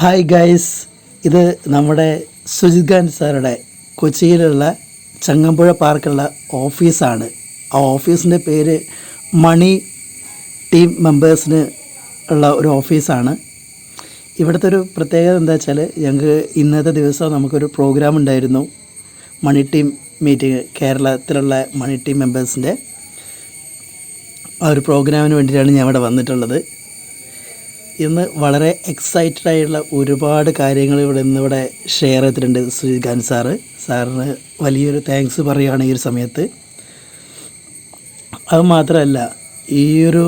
Hi guys ഇത് നമ്മുടെ സുജിത് ഖാൻ സാറുടെ കൊച്ചിയിലുള്ള ചങ്ങമ്പുഴ പാർക്കുള്ള ഓഫീസാണ്. ആ ഓഫീസിന്റെ പേര് മണി ടീം മെമ്പേഴ്സിന് ഉള്ള ഒരു ഓഫീസാണ്. ഇവിടുത്തെ ഒരു പ്രത്യേകത എന്താ വെച്ചാൽ ഞങ്ങൾക്ക് ഇന്നത്തെ ദിവസം നമുക്കൊരു പ്രോഗ്രാം ഉണ്ടായിരുന്നു. മണി ടീം മീറ്റിംഗ് കേരളത്തിലുള്ള മണി ടീം മെമ്പേഴ്സിന്റെ ആ ഒരു പ്രോഗ്രാമിന് വേണ്ടിയിട്ടാണ് ഞാൻ ഇവിടെ വന്നിട്ടുള്ളത്. ഇന്ന് വളരെ എക്സൈറ്റഡ് ആയിട്ടുള്ള ഒരുപാട് കാര്യങ്ങൾ ഇവിടെ ഇന്ന് ഇവിടെ ഷെയർ ചെയ്തിട്ടുണ്ട് ശ്രീകാന്ത് സാറ്. സാറിന് വലിയൊരു താങ്ക്സ് പറയുകയാണ് ഈ ഒരു സമയത്ത്. അത് മാത്രമല്ല ഈ ഒരു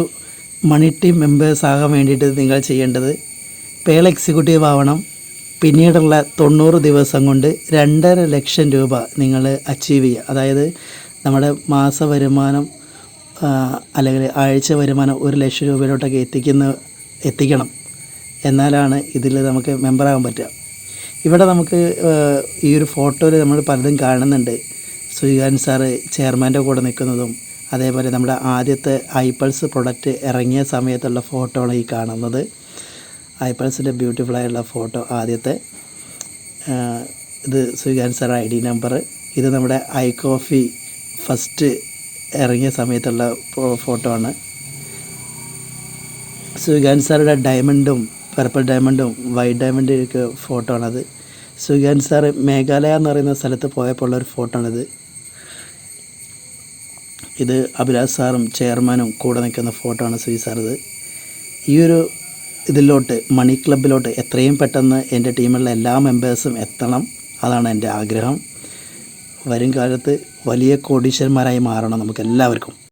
മണി ടീം മെമ്പേഴ്സ് ആകാൻ വേണ്ടിയിട്ട് നിങ്ങൾ ചെയ്യേണ്ടത് പേൾ എക്സിക്യൂട്ടീവ് ആവണം. പിന്നീടുള്ള തൊണ്ണൂറ് ദിവസം കൊണ്ട് രണ്ടര ലക്ഷം രൂപ നിങ്ങൾ അച്ചീവ് ചെയ്യുക. അതായത് നമ്മുടെ മാസ വരുമാനം അല്ലെങ്കിൽ ആഴ്ച വരുമാനം ഒരു ലക്ഷം രൂപയിലോട്ടൊക്കെ എത്തിക്കുന്ന എത്തിക്കണം. എന്നാലാണ് ഇതിൽ നമുക്ക് മെമ്പറാകാൻ പറ്റുക. ഇവിടെ നമുക്ക് ഈ ഒരു ഫോട്ടോയിൽ നമ്മൾ പലതും കാണുന്നുണ്ട്. സുജികാൻ സാറ് ചെയർമാന്റെ കൂടെ നിൽക്കുന്നതും അതേപോലെ നമ്മുടെ ആദ്യത്തെ ഐപ്പൾസ് പ്രൊഡക്റ്റ് ഇറങ്ങിയ സമയത്തുള്ള ഫോട്ടോ ആണ് ഈ കാണുന്നത്. ഐപ്പൾസിന്റെ ബ്യൂട്ടിഫുൾ ആയുള്ള ഫോട്ടോ ആദ്യത്തെ. ഇത് സുജികാൻ സാർ ഐ ഡി നമ്പർ. ഇത് നമ്മുടെ ഐ കോഫി ഫസ്റ്റ് ഇറങ്ങിയ സമയത്തുള്ള ഫോട്ടോ ആണ് സുഗാൻ സാറുടെ ഡയമണ്ടും പർപ്പിൾ ഡയമണ്ടും വൈറ്റ് ഡയമണ്ടിന്റെ ഒക്കെ ഫോട്ടോ ആണത്. സുഗാൻ സാർ മേഘാലയ എന്ന് പറയുന്ന സ്ഥലത്ത് പോയപ്പോൾ ഉള്ള ഒരു ഫോട്ടോ ആണിത്. ഇത് അഭിലാഷ് സാറും ചെയർമാനും കൂടെ നിൽക്കുന്ന ഫോട്ടോ ആണ് സുജി സാർ ഇത് ഈ ഒരു ഇതിലോട്ട് മണി ക്ലബിലോട്ട് എത്രയും പെട്ടെന്ന് എന്റെ ടീമിലുള്ള എല്ലാ മെമ്പേഴ്സും എത്തണം. അതാണ് എന്റെ ആഗ്രഹം. വരും കാലത്ത് വലിയ കോടീശ്വരന്മാരായി മാറണം നമുക്ക് എല്ലാവർക്കും.